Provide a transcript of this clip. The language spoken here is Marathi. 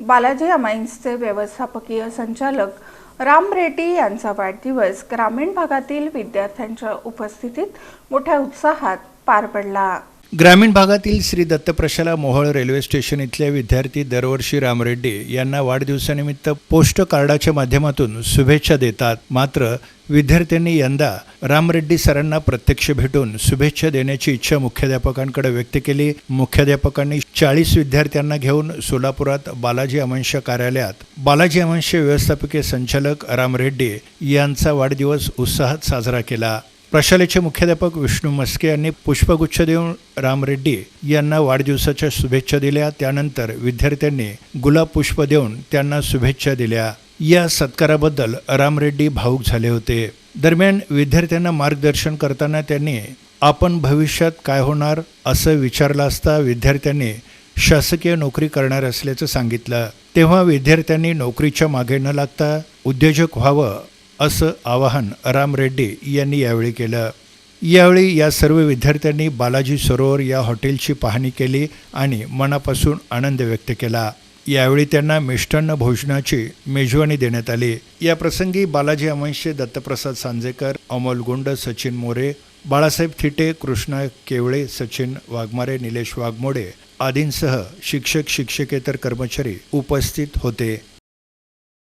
बालाजी अमाईन्सचे व्यवस्थापकीय संचालक राम रेड्डी यांचा वाढदिवस ग्रामीण भागातील विद्यार्थ्यांच्या उपस्थितीत मोठ्या उत्साहात पार पडला. ग्रामीण भागातील श्री दत्तप्रशाला मोहोळ रेल्वे स्टेशन इथल्या विद्यार्थी दरवर्षी रामरेड्डी यांना वाढदिवसानिमित्त पोस्ट कार्डाच्या माध्यमातून शुभेच्छा देतात. मात्र विद्यार्थ्यांनी यंदा रामरेड्डी सरांना प्रत्यक्ष भेटून शुभेच्छा देण्याची इच्छा मुख्याध्यापकांकडे व्यक्त केली. मुख्याध्यापकांनी चाळीस विद्यार्थ्यांना घेऊन सोलापुरात बालाजी अमांश कार्यालयात बालाजी अमांश व्यवस्थापकीय संचालक रामरेड्डी यांचा वाढदिवस उत्साहात साजरा केला. प्रशालेचे मुख्याध्यापक विष्णू मस्के यांनी पुष्पगुच्छ देऊन राम रेड्डी यांना वाढदिवसाच्या शुभेच्छा दिल्या. त्यानंतर विद्यार्थ्यांनी गुलाब पुष्प देऊन त्यांना शुभेच्छा दिल्या. या सत्काराबद्दल राम रेड्डी भाऊक झाले होते. दरम्यान विद्यार्थ्यांना मार्गदर्शन करताना त्यांनी आपण भविष्यात काय होणार असं विचारलं असता विद्यार्थ्यांनी शासकीय नोकरी करणार असल्याचं सांगितलं. तेव्हा विद्यार्थ्यांनी नोकरीच्या मागे न लागता उद्योजक व्हावं असं आवाहन राम रेड्डी यांनी यावेळी केलं. यावेळी या सर्व विद्यार्थ्यांनी बालाजी सरोवर या हॉटेलची पाहणी केली आणि मनापासून आनंद व्यक्त केला. यावेळी त्यांना मिष्टान्न भोजनाची मेजवानी देण्यात आली. या प्रसंगी बालाजी अमंशे दत्तप्रसाद सांजेकर अमोल गुंड सचिन मोरे बाळासाहेब थिटे कृष्णा केवळे सचिन वाघमारे निलेश वाघमोडे आदींसह शिक्षक शिक्षकेतर कर्मचारी उपस्थित होते.